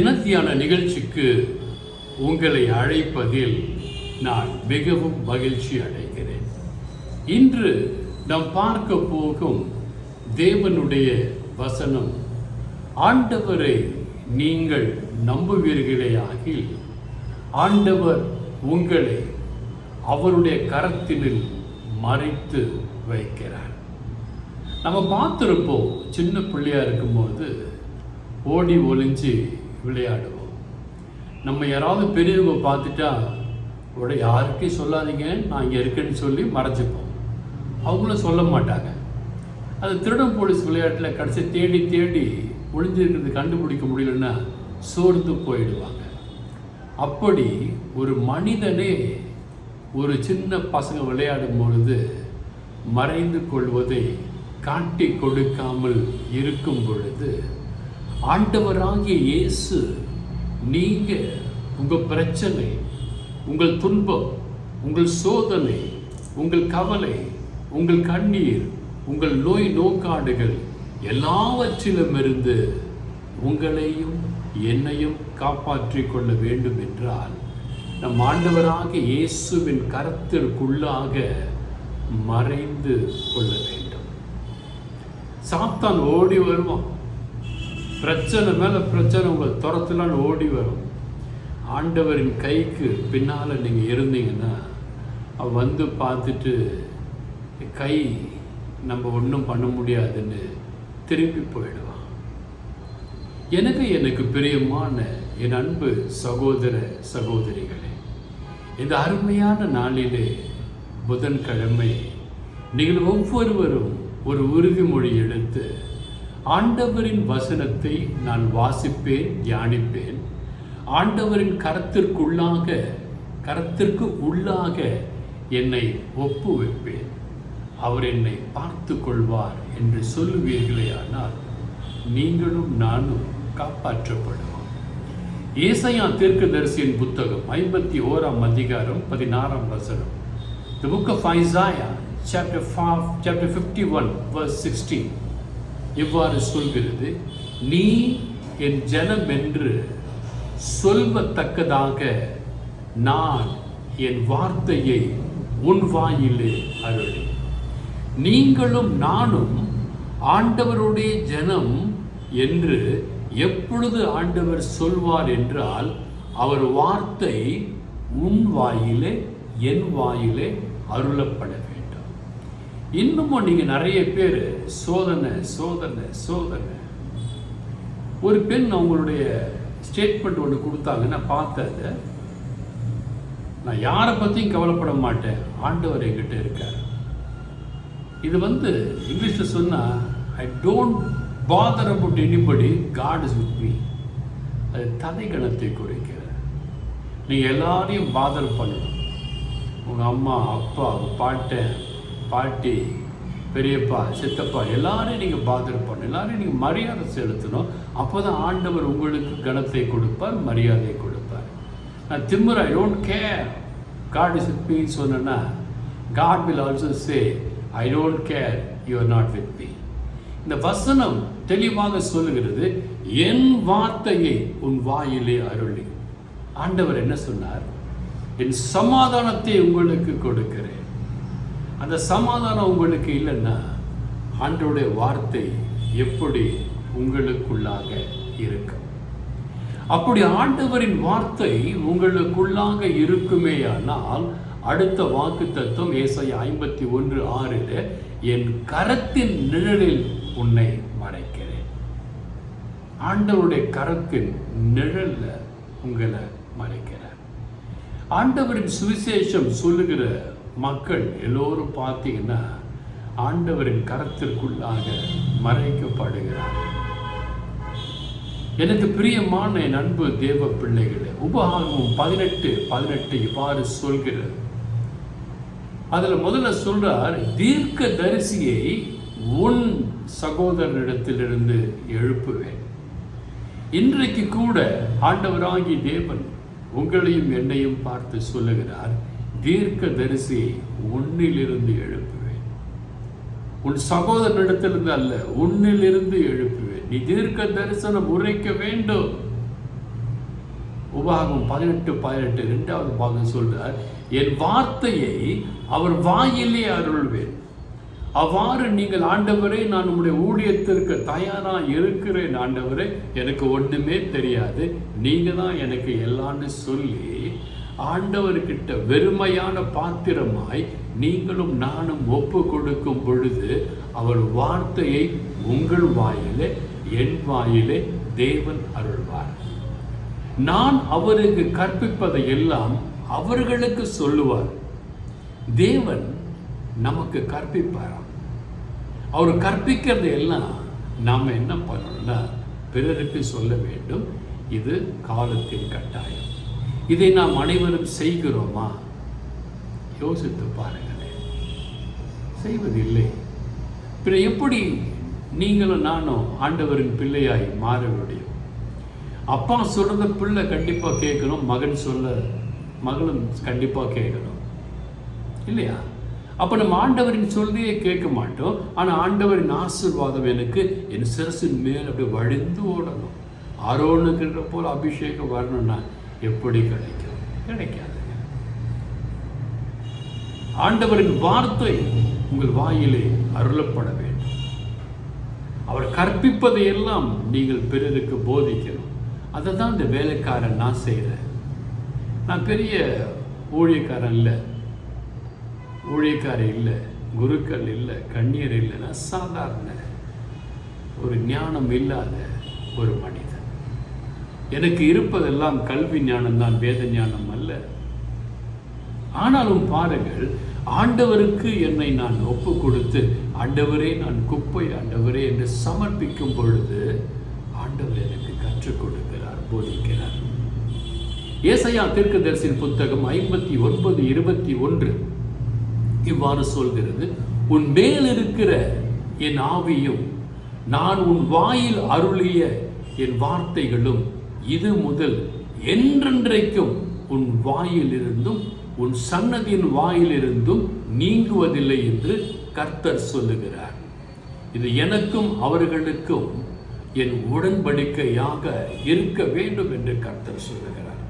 தினத்தியான நிகழ்ச்சிக்கு உங்களை அழைப்பதில் நான் மிகவும் மகிழ்ச்சி அடைகிறேன். இன்று நாம் பார்க்க போகும் தேவனுடைய வசனம் ஆண்டவரை நீங்கள் நம்புவீர்களே ஆகில் ஆண்டவர் உங்களை அவருடைய கரத்தினில் மறைத்து வைக்கிறார். நம்ம பார்த்துருப்போம் சின்ன பிள்ளையா இருக்கும்போது ஓடி ஒளிஞ்சு விளையாடுவோம். நம்ம யாராவது பெரியவங்க பார்த்துட்டா உடைய யாருக்கையும் சொல்லாதீங்க நான் இங்கே இருக்கேன்னு சொல்லி மறைச்சிப்போம் அவங்களும் சொல்ல மாட்டாங்க. அது திருடன் போலீஸ் விளையாட்டில் கடைசி தேடி தேடி ஒளிஞ்சிருக்கிறது கண்டுபிடிக்க முடியலன்னா சோர்ந்து போயிடுவாங்க. அப்படி ஒரு மனிதனே ஒரு சின்ன பசங்க விளையாடும் பொழுது மறைந்து கொள்வதை காட்டி கொடுக்காமல் இருக்கும் பொழுது ஆண்டவராகிய இயேசு நீங்கள் உங்கள் பிரச்சனை உங்கள் துன்பம் உங்கள் சோதனை உங்கள் கவலை உங்கள் கண்ணீர் உங்கள் நோய் நோக்காடுகள் எல்லாவற்றிலும் இருந்து உங்களையும் என்னையும் காப்பாற்றிக் கொள்ள வேண்டும் என்றால் நம் ஆண்டவராக இயேசுவின் கரத்திற்குள்ளாக மறைந்து கொள்ள வேண்டும். சாத்தான் ஓடி வருவான். பிரச்சனை மேலே பிரச்சனை உங்களை துரத்துலான்னு ஓடி வரும். ஆண்டவரின் கைக்கு பின்னால் நீங்கள் இருந்தீங்கன்னா அவ வந்து பார்த்துட்டு கை நம்ம ஒன்றும் பண்ண முடியாதுன்னு திரும்பி போயிடுவான். எனக்கு எனக்கு பிரியமான என் அன்பு சகோதர சகோதரிகளே இந்த அருமையான நாளிலே புதன்கிழமை நீங்கள் ஒவ்வொருவரும் ஒரு உறுதிமொழி எடுத்து ஆண்டவரின் வசனத்தை நான் வாசிப்பேன் தியானிப்பேன். ஆண்டவரின் கரத்திற்குள்ளாக கரத்திற்கு உள்ளாக என்னை ஒப்பு வைப்பேன் அவர் என்னை பார்த்து கொள்வார் என்று சொல்லுவீர்களே ஆனால் நீங்களும் நானும் காப்பாற்றப்படுவோம். ஏசையா தீர்க்கதரிசியின் புத்தகம் ஐம்பத்தி ஓராம் அதிகாரம் பதினாறாம் வசனம். The book of Isaiah, chapter 5, chapter 51, verse 16. இவ்வாறு சொல்கிறது நீ என் ஜனம் என்று சொல்வத்தக்கதாக நான் என் வார்த்தையை உன் வாயிலே அருளி. நீங்களும் நானும் ஆண்டவருடைய ஜனம் என்று எப்பொழுது ஆண்டவர் சொல்வார் என்றால் அவர் வார்த்தை உன் வாயிலே என் வாயிலே அருளப்பட இன்னமும் நீங்கள் நிறைய பேர் சோதனை சோதனை சோதனை. ஒரு பெண் அவங்களுடைய ஸ்டேட்மெண்ட் ஒன்று கொடுத்தாங்க நான் பார்த்தேன் நான் யாரை பற்றியும் கவலைப்பட மாட்டேன். ஆண்டவர் என்கிட்ட இருக்கார். இது வந்து இங்கிலீஷில் சொன்னால் I don't bother about anybody God is with me அது தலைகணத்தை குறைக்கிற நீங்கள் எல்லாரையும் பாதர் பண்ணணும். உங்கள் அம்மா அப்பா பாட்டேன் பாட்டன் பாட்டி பெரியப்பா சித்தப்பா எல்லாரையும் நீங்கள் பாதர் எல்லாரையும் நீங்கள் மரியாதை செலுத்தணும். அப்போ தான் ஆண்டவர் உங்களுக்கு கணத்தை கொடுப்பார் மரியாதையை கொடுப்பார். நான் திம்முற I don't care God is with மீன்னு சொன்னேன்னா God will also say I don't care you are not with me இந்த வசனம் தெளிவாக சொல்லுகிறது என் வார்த்தையை உன் வாயிலே அருளி. ஆண்டவர் என்ன சொன்னார்? என் சமாதானத்தை உங்களுக்கு கொடுக்கிறேன். அந்த சமாதானம் உங்களுக்கு இல்லைன்னா ஆண்டவருடைய வார்த்தை எப்படி உங்களுக்குள்ளாக இருக்கும்? அப்படி ஆண்டவரின் வார்த்தை உங்களுக்குள்ளாக இருக்குமேயானால் அடுத்த வாக்கு தத்துவம் ஏசை ஐம்பத்தி ஒன்று ஆறில் என் கரத்தின் நிழலில் உன்னை மறைக்கிறேன். ஆண்டவருடைய கரத்தின் நிழலில் உங்களை மறைக்கிறார். ஆண்டவரின் சுவிசேஷம் சொல்லுகிற மக்கள் எல்லோரும் பார்த்தீங்கன்னா ஆண்டவரின் கரத்திற்குள்ளாக மறைக்கப்படுகிறார்கள் எனக்கு பிரியமான என் அன்பு தேவ பிள்ளைகளே உபகாரமும் பதினெட்டு பதினெட்டு இவ்வாறு சொல்கிறது. அதுல முதல்ல சொல்றார் தீர்க்க தரிசியை உன் சகோதரனிடத்திலிருந்து எழுப்புவேன். இன்றைக்கு கூட ஆண்டவராகி தேவன் உங்களையும் என்னையும் பார்த்து சொல்லுகிறார் தீர்க்க தரிசி உன்னிலிருந்து எழுப்புவேன். உன் சகோதரனிடத்திலிருந்து அல்ல உன்னிலிருந்து எழுப்புவேன். நீ தீர்க்க தரிசனம் உரைக்க வேண்டும். உபாகம் பதினெட்டு பதினெட்டு ரெண்டாவது பாகம் சொல்றார் என் வார்த்தையை அவர் வாயிலே அருள்வேன். அவ்வாறு நீங்கள் ஆண்டவரே நான் உங்களுடைய ஊழியத்திற்கு தயாரா இருக்கிறேன் ஆண்டவரே. எனக்கு ஒண்ணுமே தெரியாது. நீங்க தான் எனக்கு எல்லாம்னு சொல்லி ஆண்டவர்கிட்ட வெறுமையான பாத்திரமாய் நீங்களும் நானும் ஒப்பு கொடுக்கும் பொழுது அவர் வார்த்தையை உங்கள் வாயிலே என் வாயிலே தேவன் அருள்வார். நான் அவருக்கு கற்பிப்பதை எல்லாம் அவர்களுக்கு சொல்லுவார். தேவன் நமக்கு கற்பிப்பாராம். அவர் கற்பிக்கிறது எல்லாம் நாம் என்ன பண்ணணும்னா பிறருக்கு சொல்ல வேண்டும் இது காலத்தின் கட்டாயம். இதை நாம் அனைவரும் செய்கிறோமா? யோசித்து பாருங்களேன். செய்வதில்லை. பிற எப்படி நீங்களும் நானும் ஆண்டவரின் பிள்ளையாய் மாற முடியும்? அப்பா சொல்கிறத பிள்ளை கண்டிப்பாக கேட்கணும் மகன் சொல்ல மகளும் கண்டிப்பாக கேட்கணும். இல்லையா? அப்போ நம்ம ஆண்டவரின் சொல்லியே கேட்க மாட்டோம். ஆனால் ஆண்டவரின் ஆசீர்வாதம் எனக்கு என் சிரசின் மேல் அப்படி வழிந்து ஓடணும். ஆரோனுக்குன்ற போல் அபிஷேகம் வரணும்னா எப்படி கிடைக்கும்? கிடைக்காதுங்க. ஆண்டவரின் வார்த்தை உங்கள் வாயிலே அருளப்பட வேண்டும். அவர் கற்பிப்பதை எல்லாம் நீங்கள் பிறருக்கு போதிக்கணும். அதை தான் இந்த வேலைக்காரன் நான் செய்கிறேன் நான் பெரிய ஊழியக்காரன் இல்லை. ஊழியக்காரன் இல்லை குருக்கள் இல்லை கண்ணீர் இல்லை. நான் சாதாரண ஒரு ஞானம் இல்லாத ஒரு மனிதன். எனக்கு இருப்பதெல்லாம் கல்வி ஞானம் தான் வேத ஞானம் அல்ல. ஆனாலும் பாருங்கள் ஆண்டவருக்கு என்னை நான் ஒப்பு கொடுத்து ஆண்டவரே நான் குப்பை ஆண்டவரே என்று சமர்ப்பிக்கும் பொழுது ஆண்டவர் எனக்கு கற்றுக் கொடுக்கிறார் போதிக்கிறார். ஏசையா தீர்க்கதரிசியின் புத்தகம் ஐம்பத்தி ஒன்பது இருபத்தி ஒன்று. இவ்வாறு சொல்கிறது உன் மேல் இருக்கிற என் ஆவியும் நான் உன் வாயில் அருளிய என் வார்த்தைகளும் இது முதல் என்றென்றைக்கும் உன் வாயிலிருந்தும் உன் சன்னதியின் வாயிலிருந்தும் நீங்குவதில்லை என்று கர்த்தர் சொல்லுகிறார். இது எனக்கும் அவர்களுக்கும் என் உடன்படிக்கையாக இருக்க வேண்டும் என்று கர்த்தர் சொல்லுகிறார்.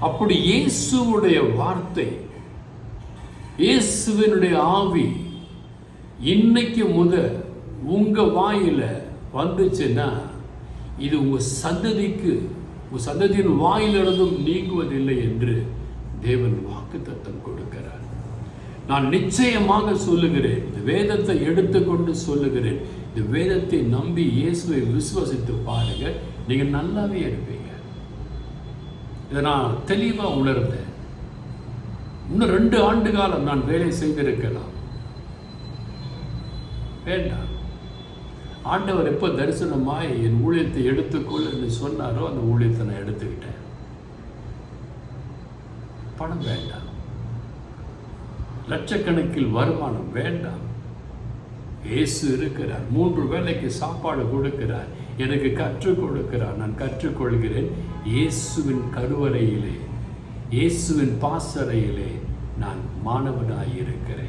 அப்படி இயேசுவுடைய வார்த்தை இயேசுவினுடைய ஆவி இன்னைக்கு முத உங்கள் வாயில் வந்துச்சுன்னா இது உங்கள் சந்ததிக்கு உன் சந்ததியின் வாயிலிருந்தும் நீங்குவதில்லை என்று தேவன் வாக்கு தத்தம் கொடுக்கிறார். நான் நிச்சயமாக சொல்லுகிறேன் இந்த வேதத்தை எடுத்துக்கொண்டு சொல்லுகிறேன். இந்த வேதத்தை நம்பி இயேசுவை விசுவசித்து பாருங்க நீங்கள் நல்லாவே இருப்பீங்க. இதை நான் தெளிவாக உணர்ந்தேன். இன்னும் ரெண்டு ஆண்டு காலம் நான் வேலை செய்திருக்கலாம். வேண்டாம். ஆண்டவர் எப்போ தரிசனமாய் என் ஊழியத்தை எடுத்துக்கொள் என்று சொன்னாரோ அந்த ஊழியத்தை நான் எடுத்துக்கிட்டேன். பணம் வேண்டாம். லட்சக்கணக்கில் வருமானம் வேண்டாம். இயேசு இருக்கிறார். மூன்று வேளைக்கு சாப்பாடு கொடுக்கிறார். எனக்கு கற்றுக் கொடுக்கிறார். நான் கற்றுக்கொள்கிறேன். இயேசுவின் கருவறையிலே இயேசுவின் பாசறையிலே நான் மாணவனாய் இருக்கிறேன்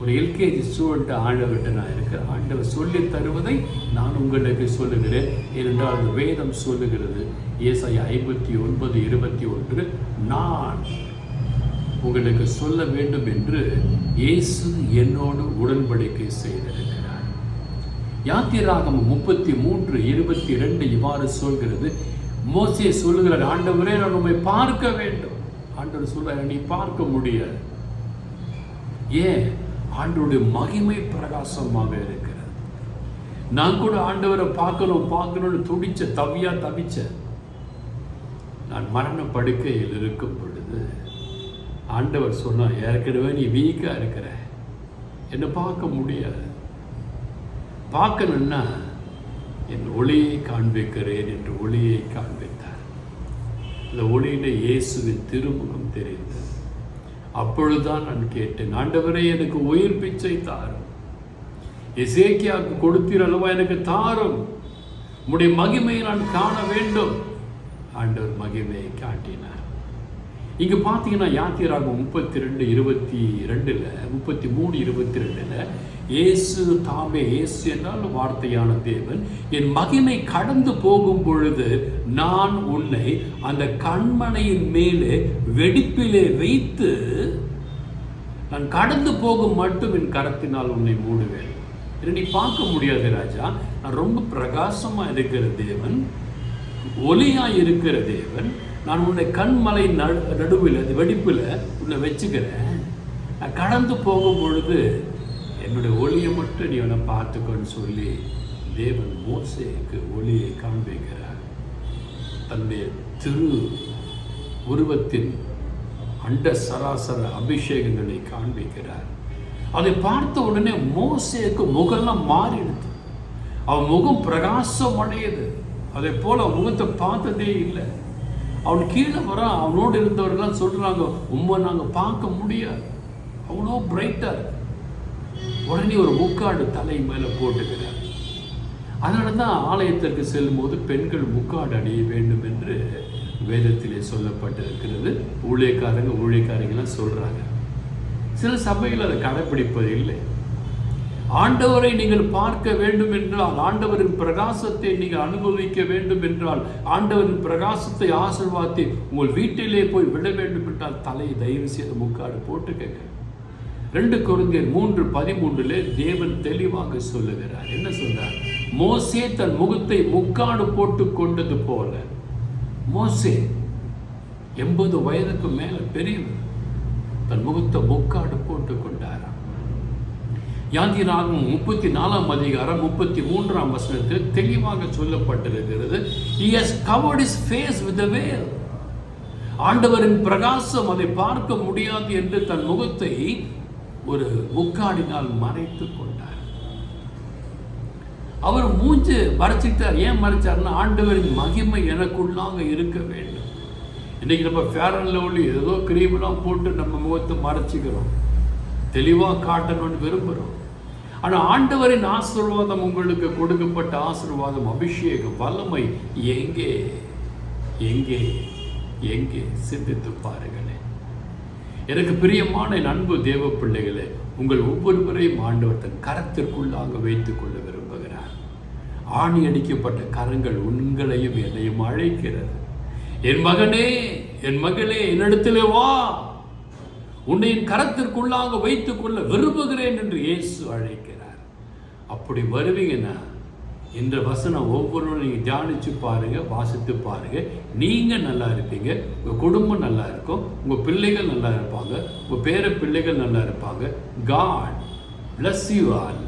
ஒரு எல்கேஜி ஸ்டூடெண்ட் ஆண்டவர்கிட்ட நான் இருக்கிறேன். ஆண்டவர் சொல்லி தருவதை நான் உங்களுக்கு சொல்லுகிறேன். ஏனென்றால் அந்த வேதம் சொல்லுகிறது. ஏசாயா ஐம்பத்தி ஒன்பது இருபத்தி ஒன்று நான் உங்களுக்கு சொல்ல வேண்டும் என்று இயேசு என்னோடு உடன்படிக்கை செய்திருக்கிறார். யாத்திராகம் முப்பத்தி மூன்று இருபத்தி ரெண்டு இவ்வாறு சொல்கிறது. மோசியை சொல்லுகிறார் ஆண்டவரே நான் உண்மை பார்க்க வேண்டும். ஆண்டவர் சொல்ல நீ பார்க்க முடியாது. ஏன்? ஆண்டோடைய மகிமை பிரகாசமாக இருக்கிறது. நான் கூட ஆண்டவரை பார்க்கணும் பார்க்கணும்னு துடிச்ச தவியா தவிச்ச நான் மரண படுக்கையில் இருக்கும் பொழுது ஆண்டவர் சொன்னார் ஏற்கனவே நீ வீக்காக இருக்கிற. என்னை பார்க்க முடியாது. பார்க்கணும்னா என் ஒளியை காண்பிக்கிறேன் என்று ஒளியை காண்பித்தார். இந்த ஒளியில இயேசுவின் திருமுகம் தெரிந்தது. அப்பொழுதுதான் நான் கேட்டேன் ஆண்டவரே எனக்கு உயிர் பிச்சை தாரும். எசேக்கியாவுக்கு கொடுத்தீர் அல்லவா எனக்கு தாரும். உடைய மகிமையை நான் காண வேண்டும். ஆண்டவர் மகிமையை காட்டினார். இங்கே பார்த்தீங்கன்னா யாத்திராகும் முப்பத்தி ரெண்டு இருபத்தி ரெண்டில் முப்பத்தி மூணு இருபத்தி ரெண்டில் இயேசு தாமே இயேசு என்றால் வார்த்தையான தேவன் என் மகிமை கடந்து போகும் பொழுது நான் உன்னை அந்த கண்மனையின் மேலே வெடிப்பிலே வைத்து நான் கடந்து போகும் மட்டும் என் கரத்தினால் உன்னை மூடுவேன். இதை நீ பார்க்க முடியாது ராஜா. நான் ரொம்ப பிரகாசமாக இருக்கிற தேவன் ஒலியாக இருக்கிற தேவன் நான் உன்னை கண்மலை நடு நடுவில் அந்த வெடிப்பில் உன்னை வச்சுக்கிறேன். நான் கடந்து போகும் பொழுது என்னுடைய ஒளியை மட்டும் நீ உன்னை பார்த்துக்கோன்னு சொல்லி தேவன் மோசைக்கு ஒளியை காண்பிக்கிறார். தன்னுடைய திரு உருவத்தின் அண்ட சராசர அபிஷேகங்களை காண்பிக்கிறார். அதை பார்த்த உடனே மோசேக்கு முகம்லாம் மாறிடுது. அவன் முகம் பிரகாசம் அடையுது அதே போல முகத்தை பார்த்ததே இல்லை. அவன் கீழே வரான் அவனோடு இருந்தவர்கள்லாம் சொல்கிறாங்க உண்மை நாங்கள் பார்க்க முடியாது. அவ்வளோ பிரைட்டாக உடனே ஒரு முக்காடு தலை மேலே போட்டுக்கிறார். அதனால தான் ஆலயத்திற்கு செல்லும்போது பெண்கள் முக்காடு அணிய வேண்டும் என்று வேதத்திலே சொல்லப்பட்டிருக்கிறது. ஊழியக்காரங்க ஊழியக்காரங்களாம் சொல்கிறாங்க சில சபைகள் அதை கடைப்பிடிப்பது இல்லை ஆண்டவரை நீங்கள் பார்க்க வேண்டும் என்றால் ஆண்டவரின் பிரகாசத்தை நீங்கள் அனுபவிக்க வேண்டும் என்றால் ஆண்டவரின் பிரகாசத்தை ஆசிர்வாதி உங்கள் வீட்டிலே போய் விட வேண்டும் என்றால் தலை தயவு செய்து முக்காடு போட்டுக்கங்க ரெண்டு குருந்தியர் மூன்று பதிமூன்றிலே தேவன் தெளிவாக சொல்லுகிறார். என்ன சொல்றார்? மோசே தன் முகத்தை முக்காடு போட்டு கொண்டது போல. மோசே எண்பது வயதுக்கு மேல பெரியவர் தன் முகத்தை முக்காடு போட்டு கொண்டாராம். யாந்திராகும் முப்பத்தி நாலாம் அதிகாரம் முப்பத்தி மூன்றாம் வசனத்தில் தெளிவாக சொல்லப்பட்டிருக்கிறது. He has is face face with ஆண்டவரின் பிரகாசம் அதை பார்க்க முடியாது என்று தன் முகத்தை ஒரு முக்காடினால் மறைத்து கொண்டார். அவர் மூஞ்சு மறைச்சிட்டார். ஏன் மறைச்சார்னா ஆண்டவரின் மகிமை எனக்குள்ளாக இருக்க வேண்டும். இன்னைக்கு நம்ம ஃபேர் அண்ட் லவ்லி ஏதோ கிரீம்லாம் போட்டு நம்ம முகத்தை மறைச்சிக்கிறோம். தெளிவாக காட்டணும்னு விரும்புகிறோம் ஆனால் ஆண்டவரின் ஆசீர்வாதம் உங்களுக்கு கொடுக்கப்பட்ட ஆசீர்வாதம் அபிஷேகம் வல்லமை எங்கே? எங்கே? எங்கே? சிந்தித்து பாருங்களேன். எனக்கு பிரியமான நண்பு அன்பு தேவ பிள்ளைகளே உங்கள் ஒவ்வொருவரையும் ஆண்டவர் தன் கரத்திற்குள்ளாக வைத்துக் கொள்ள விரும்புகிறார். ஆணி அடிக்கப்பட்ட கரங்கள் உங்களையும் என்னையும் அழைக்கிறது. என் மகனே என் மகளே என்னிடத்திலே வா! உன்னை என் கரத்திற்குள்ளாக வைத்துக் கொள்ள விரும்புகிறேன் என்று இயேசு அழைக்கிறார். அப்படி வருவீங்கன்னா இந்த வசனம் ஒவ்வொருவரும் நீங்கள் தியானிச்சு பாருங்க வாசித்து பாருங்க. நீங்கள் நல்லா இருப்பீங்க உங்கள் குடும்பம் நல்லா இருக்கும் உங்க பிள்ளைகள் நல்லா இருப்பாங்க உங்கள் பேர பிள்ளைகள் நல்லா இருப்பாங்க. God bless you all